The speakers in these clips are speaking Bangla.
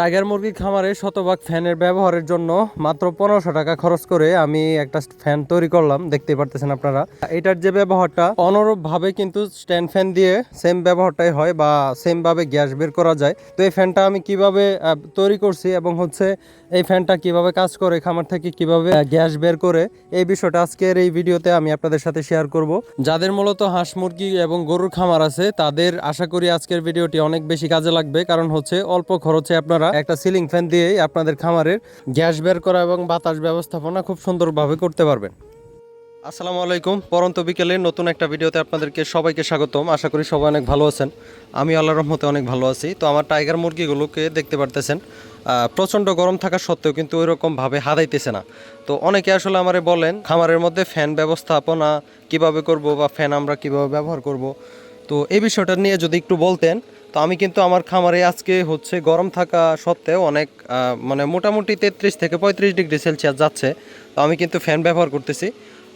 টাইগার মুরগি খামারে শতভাগ ফ্যানের ব্যবহারের জন্য মাত্র পনেরোশো টাকা খরচ করে আমি একটা ফ্যান তৈরি করলাম দেখতে পারতেছেন আপনারা। এটার যে ব্যবহারটা অনুরূপ ভাবে কিন্তু স্ট্যান্ড ফ্যান দিয়ে সেম ব্যবহারটাই হয় বা সেম ভাবে গ্যাস বের করা যায়। তো এই ফ্যানটা আমি কীভাবে তৈরি করছি এবং হচ্ছে এই ফ্যানটা কীভাবে কাজ করে, খামার থেকে কীভাবে গ্যাস বের করে, এই বিষয়টা আজকের এই ভিডিওতে আমি আপনাদের সাথে শেয়ার করব। যাদের মূলত হাঁস মুরগি এবং গরুর খামার আছে, তাদের আশা করি আজকের ভিডিওটি অনেক বেশি কাজে লাগবে, কারণ হচ্ছে অল্প খরচে আপনারা একটা সিলিং ফ্যান দিয়ে আপনাদের খামারের গ্যাস বের করা এবং বাতাস ব্যবস্থাপনা খুব সুন্দরভাবে করতে পারবেন। আসসালামু আলাইকুম। পরন্ত বিকেলে নতুন একটা ভিডিওতে আপনাদেরকে সবাইকে স্বাগতম। আশা করি সবাই অনেক ভালো আছেন। আমি আল্লাহর রহমতে অনেক ভালো আছি। তো আমার টাইগার মুরগিগুলোকে দেখতে পারতেছেন। প্রচণ্ড গরম থাকা সত্ত্বেও কিন্তু ওই রকমভাবে হাদাইতেছে না। তো অনেকে আসলে আমারে বলেন খামারের মধ্যে ফ্যান ব্যবস্থাপনা কীভাবে করব বা ফ্যান আমরা কীভাবে ব্যবহার করব? তো এই বিষয়টা নিয়ে যদি একটু বলতেন তো আমি কিন্তু আমার খামারে আজকে হচ্ছে গরম থাকা সত্ত্বেও অনেক মানে মোটামুটি তেত্রিশ থেকে পঁয়ত্রিশ ডিগ্রি সেলসিয়াস যাচ্ছে। তো আমি কিন্তু ফ্যান ব্যবহার করতেছি।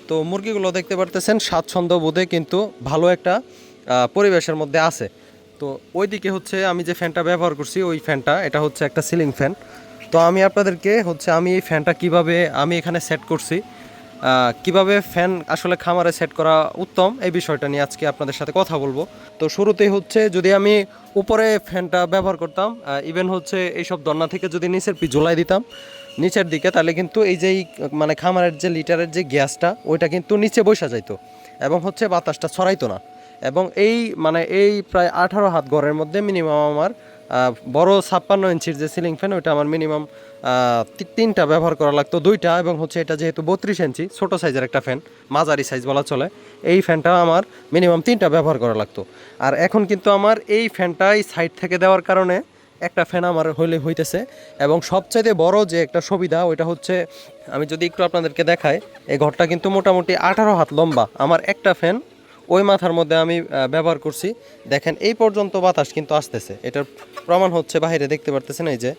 তো মুরগিগুলো দেখতে পারতেছেন, স্বাচ্ছন্দ্য বোধে কিন্তু ভালো একটা পরিবেশের মধ্যে আছে। তো ওইদিকে হচ্ছে আমি যে ফ্যানটা ব্যবহার করছি, ওই ফ্যানটা, এটা হচ্ছে একটা সিলিং ফ্যান। তো আমি আপনাদেরকে হচ্ছে আমি এই ফ্যানটা কীভাবে আমি এখানে সেট করছি কীভাবে ফ্যান আসলে খামারে সেট করা উত্তম, এই বিষয়টা নিয়ে আজকে আপনাদের সাথে কথা বলব। তো শুরুতেই হচ্ছে, যদি আমি উপরে ফ্যানটা ব্যবহার করতাম ইভেন হচ্ছে এইসব দন্না থেকে যদি নিচের পি ঝোলাই দিতাম, নিচের দিকে, তাহলে কিন্তু এই যেই মানে খামারের যে লিটারের যে গ্যাসটা, ওইটা কিন্তু নিচে বসা যাইতো এবং হচ্ছে বাতাসটা ছড়াইতো না। এবং এই মানে এই প্রায় আঠারো হাত ঘরের মধ্যে মিনিমাম আমার বড় ছাপ্পান্ন ইঞ্চির যে সিলিং ফ্যান ওইটা আমার মিনিমাম তিনটা ব্যবহার করা লাগতো, দুইটা, এবং হচ্ছে এটা যেহেতু বত্রিশ ইঞ্চি, ছোটো সাইজের একটা ফ্যান মাঝারি সাইজ বলা চলে, এই ফ্যানটা আমার মিনিমাম তিনটা ব্যবহার করা লাগতো। আর এখন কিন্তু আমার এই ফ্যানটাই সাইড থেকে দেওয়ার কারণে একটা ফ্যান আমার হইলে হইতেছে, এবং সবচাইতে বড় যে একটা সুবিধা, ওইটা হচ্ছে, আমি যদি একটু আপনাদেরকে দেখাই, এই ঘরটা কিন্তু মোটামুটি আঠারো হাত লম্বা। আমার একটা ফ্যান ওই মাথার মধ্যে আমি ব্যবহার করছি। দেখেন, এই পর্যন্ত বাতাস কিন্তু আসতেছে। এটার প্রমাণ হচ্ছে বাইরে দেখতে পারতেছেন এই যে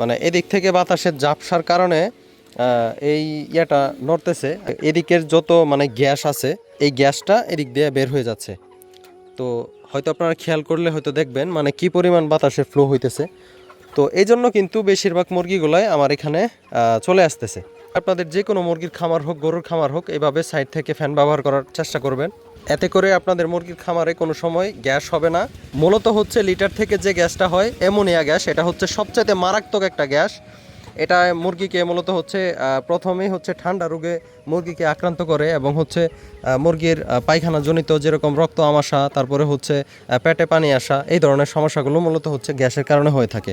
মানে এদিক থেকে বাতাসের জাপসার কারণে এই ইয়েটা নড়তেছে। এদিকের যত মানে গ্যাস আছে, এই গ্যাসটা এদিক দিয়ে বের হয়ে যাচ্ছে। তো হয়তো আপনারা খেয়াল করলে হয়তো দেখবেন মানে কি পরিমাণ বাতাসে ফ্লো হইতেছে। তো এই জন্য কিন্তু বেশিরভাগ মুরগিগুলাই আমার এখানে চলে আসতেছে। আপনাদের যে কোনো মুরগির খামার হোক, গরুর খামার হোক, এভাবে সাইড থেকে ফ্যান ব্যবহার করার চেষ্টা করবেন। এতে করে আপনাদের মুরগির খামারে কোনো সময় গ্যাস হবে না। মূলত হচ্ছে লিটার থেকে যে গ্যাসটা হয় অ্যামোনিয়া গ্যাস এটা হচ্ছে সবচাইতে মারাত্মক একটা গ্যাস। এটা মুরগিকে মূলত হচ্ছে প্রথমেই হচ্ছে ঠান্ডা রোগে মুরগিকে আক্রান্ত করে এবং হচ্ছে মুরগির আহ, পায়খানা জনিত যেরকম রক্ত আমাশা তারপরে হচ্ছে পেটে পানি আসা এই ধরনের সমস্যাগুলো মূলত হচ্ছে গ্যাসের কারণে হয়ে থাকে।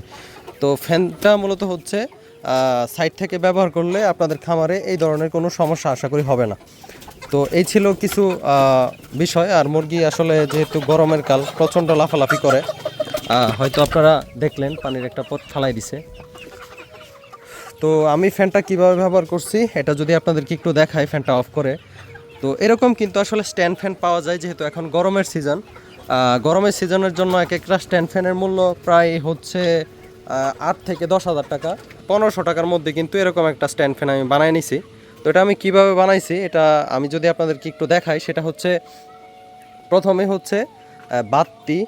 তো ফ্যানটা মূলত হচ্ছে সাইড থেকে ব্যবহার করলে আপনাদের খামারে এই ধরনের কোনো সমস্যা আশা করি হবে না। তো এই ছিল কিছু বিষয়। আর মুরগি আসলে যেহেতু গরমের কাল, প্রচণ্ড লাফালাফি করে। হয়তো আপনারা দেখলেন, পানির একটা পথ ফালাই দিছে। তো আমি ফ্যানটা কীভাবে ব্যবহার করছি, এটা যদি আপনাদেরকে একটু দেখাই, ফ্যানটা অফ করে। তো এরকম কিন্তু আসলে স্ট্যান্ড ফ্যান পাওয়া যায়, যেহেতু এখন গরমের সিজন। গরমের সিজনের জন্য এক একটা স্ট্যান্ড ফ্যানের মূল্য প্রায় হচ্ছে আট থেকে দশ হাজার টাকা। পনেরোশো টাকার মধ্যে কিন্তু এরকম একটা স্ট্যান্ড ফ্যান আমি বানাই নিছি। তো এটা আমি কীভাবে বানাইছি, এটা আমি যদি আপনাদেরকে একটু দেখাই, সেটা হচ্ছে প্রথমে হচ্ছে বাতটি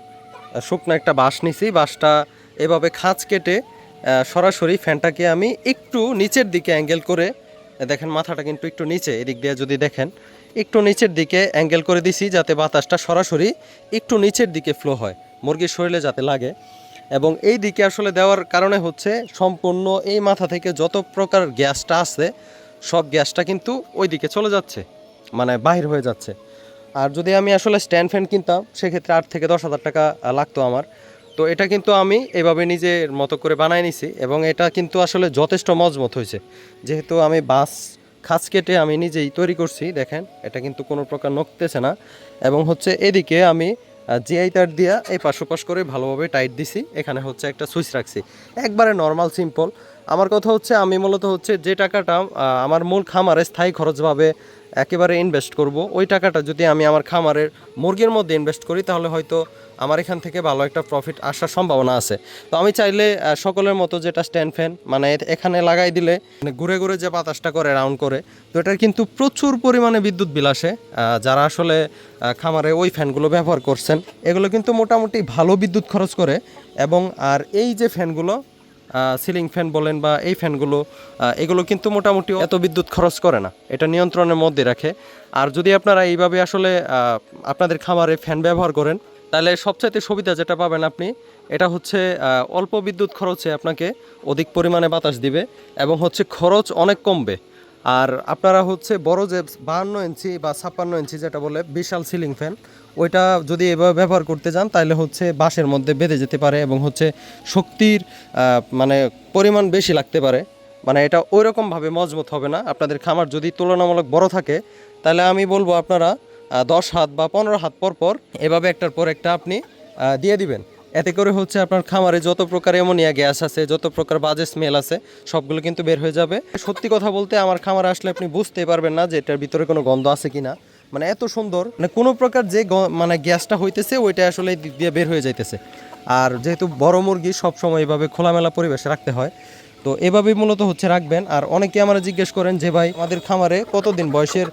শুকনো একটা বাঁশ নিছি। বাঁশটা এভাবে খাঁচ কেটে সরাসরি ফ্যানটাকে আমি একটু নিচের দিকে অ্যাঙ্গেল করে, দেখেন মাথাটা কিন্তু একটু নিচে, এদিক দিয়ে যদি দেখেন, একটু নিচের দিকে অ্যাঙ্গেল করে দিছি যাতে বাতাসটা সরাসরি একটু নিচের দিকে ফ্লো হয়, মুরগির শরীরে যাতে লাগে। এবং এই দিকে আসলে দেওয়ার কারণে হচ্ছে, সম্পূর্ণ এই মাথা থেকে যত প্রকার গ্যাসটা আছে সব গ্যাসটা কিন্তু ওই দিকে চলে যাচ্ছে মানে বাহির হয়ে যাচ্ছে। আর যদি আমি আসলে স্ট্যান্ড ফ্যান কিনতাম, সেক্ষেত্রে আট থেকে দশ হাজার টাকা লাগতো আমার। তো এটা কিন্তু আমি এভাবে নিজের মতো করে বানায় নিছি এবং এটা কিন্তু আসলে যথেষ্ট মজবুত হয়েছে। যেহেতু আমি বাস খাঁচ কেটে আমি নিজেই তৈরি করছি, দেখেন, এটা কিন্তু কোনো প্রকার নকতেছে না। এবং হচ্ছে এদিকে আমি জিআই তার দিয়া এই পাশ ওপাশ করে ভালোভাবে টাইট দিছি, এখানে হচ্ছে একটা সুইচ রাখছি। একবারে নর্মাল, সিম্পল। আমার কথা হচ্ছে, আমি মূলত হচ্ছে যে টাকাটা আমার মূল খামারে স্থায়ী খরচভাবে একেবারে ইনভেস্ট করব, ওই টাকাটা যদি আমি আমার খামারের মুরগির মধ্যে ইনভেস্ট করি, তাহলে হয়তো আমার এখান থেকে ভালো একটা প্রফিট আসার সম্ভাবনা আছে। তো আমি চাইলে সকলের মতো যেটা স্ট্যান্ড ফ্যান মানে এখানে লাগাই দিলে মানে ঘুরে ঘুরে যে বাতাসটা করে রাউন্ড করে, তো এটার কিন্তু প্রচুর পরিমাণে বিদ্যুৎ বিল আসে। যারা আসলে খামারে ওই ফ্যানগুলো ব্যবহার করছেন, এগুলো কিন্তু মোটামুটি ভালো বিদ্যুৎ খরচ করে, এবং আর এই যে ফ্যানগুলো সিলিং ফ্যান বলেন বা এই ফ্যানগুলো এগুলো কিন্তু মোটামুটি এত বিদ্যুৎ খরচ করে না। এটা নিয়ন্ত্রণের মধ্যে রাখে। আর যদি আপনারা এইভাবে আসলে আপনাদের খামারে ফ্যান ব্যবহার করেন, তাহলে সবচাইতে সুবিধা যেটা পাবেন আপনি, এটা হচ্ছে অল্প বিদ্যুৎ খরচে আপনাকে অধিক পরিমাণে বাতাস দিবে এবং হচ্ছে খরচ অনেক কমবে। আর আপনারা হচ্ছে বড় যে বাহান্ন ইঞ্চি বা ছাপ্পান্ন ইঞ্চি যেটা বলে বিশাল সিলিং ফ্যান, ওইটা যদি এভাবে ব্যবহার করতে যান তাহলে হচ্ছে বাঁশের মধ্যে বেঁধে যেতে পারে এবং হচ্ছে শক্তির মানে পরিমাণ বেশি লাগতে পারে। মানে এটা ওই রকমভাবে মজবুত হবে না। আপনাদের খামার যদি তুলনামূলক বড় থাকে, তাহলে আমি বলব আপনারা দশ হাত বা পনেরো হাত পর পর এভাবে একটার পর একটা আপনি দিয়ে দিবেন। এতে করে হচ্ছে আপনার খামারে যত প্রকার অ্যামোনিয়া গ্যাস আছে, যত প্রকার বাজে স্মেল আছে, সবগুলো কিন্তু বের হয়ে যাবে। সত্যি কথা বলতে আমার খামারে আসলে আপনি বুঝতে পারবেন না যে এটার ভিতরে কোনো গন্ধ আছে কি না মানে এত সুন্দর মানে কোনো প্রকার যে মানে গ্যাসটা হইতেছে, ওইটা আসলে দিক দিয়ে বের হয়ে যাইতেছে। আর যেহেতু বড় মুরগি সবসময় এভাবে খোলামেলা পরিবেশে রাখতে হয়, তো এভাবেই মূলত হচ্ছে রাখবেন। আর অনেকে আমরা জিজ্ঞেস করেন যে, ভাই, আমাদের খামারে কতদিন বয়সের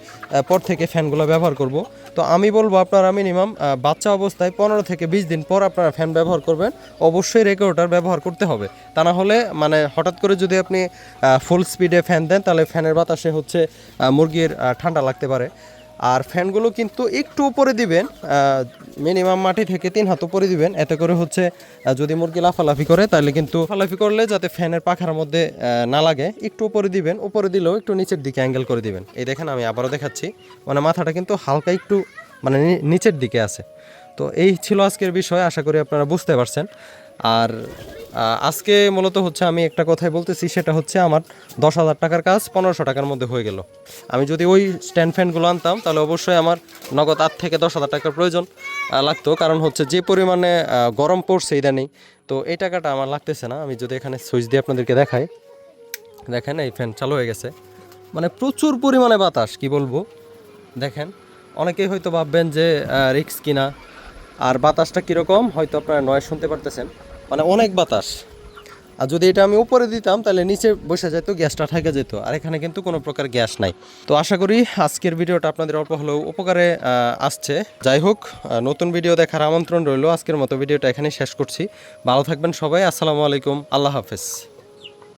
পর থেকে ফ্যানগুলো ব্যবহার করব? তো আমি বলব আপনারা মিনিমাম বাচ্চা অবস্থায় পনেরো থেকে বিশ দিন পর আপনারা ফ্যান ব্যবহার করবেন। অবশ্যই রেকর্ডার ব্যবহার করতে হবে। তা না হলে মানে হঠাৎ করে যদি আপনি ফুল স্পিডে ফ্যান দেন, তাহলে ফ্যানের বাতাসে হচ্ছে মুরগির ঠান্ডা লাগতে পারে। আর ফ্যানগুলো কিন্তু একটু উপরে দিবেন মিনিমাম মাটি থেকে তিন হাত উপরে দিবেন। এতে করে হচ্ছে যদি মুরগি লাফালাফি করে, তাহলে কিন্তু লাফালাফি করলে যাতে ফ্যানের পাখার মধ্যে না লাগে, একটু উপরে দিবেন। উপরে দিলেও একটু নিচের দিকে অ্যাঙ্গেল করে দিবেন। এই দেখেন আমি আবারও দেখাচ্ছি। মানে মাথাটা কিন্তু হালকা একটু মানে নিচের দিকে আছে। তো এই ছিল আজকের বিষয়, আশা করি আপনারা বুঝতে পারছেন। আর আজকে মূলত হচ্ছে আমি একটা কথাই বলতেছি, সেটা হচ্ছে আমার দশ হাজার টাকার কাজ পনেরোশো টাকার মধ্যে হয়ে গেল। আমি যদি ওই স্ট্যান্ড ফ্যানগুলো আনতাম, তাহলে অবশ্যই আমার নগদ আট থেকে দশ হাজার টাকার প্রয়োজন লাগতো। কারণ হচ্ছে যে পরিমাণে গরম পড়ছে ইদানিং, তো এই টাকাটা আমার লাগতেছে না। আমি যদি এখানে সুইচ দিয়ে আপনাদেরকে দেখাই, দেখেন এই ফ্যান চালু হয়ে গেছে। মানে প্রচুর পরিমাণে বাতাস, কি বলব? দেখেন, অনেকেই হয়তো ভাববেন যে রিক্স কিনা, আর বাতাসটা কীরকম, হয়তো আপনারা নয় শুনতে পারতেছেন। মানে অনেক বাতাস। আর যদি এটা আমি উপরে দিতাম, তাহলে নিচে বসে যেত, গ্যাসটা থেকে যেত। আর এখানে কিন্তু কোনো প্রকার গ্যাস নাই। তো আশা করি আজকের ভিডিওটা আপনাদের অল্প হলেও উপকারে আসছে। যাই হোক নতুন ভিডিও দেখার আমন্ত্রণ রইল। আজকের মতো ভিডিওটা এখানে শেষ করছি। ভালো থাকবেন সবাই। আসসালামু আলাইকুম। আল্লাহ হাফেজ।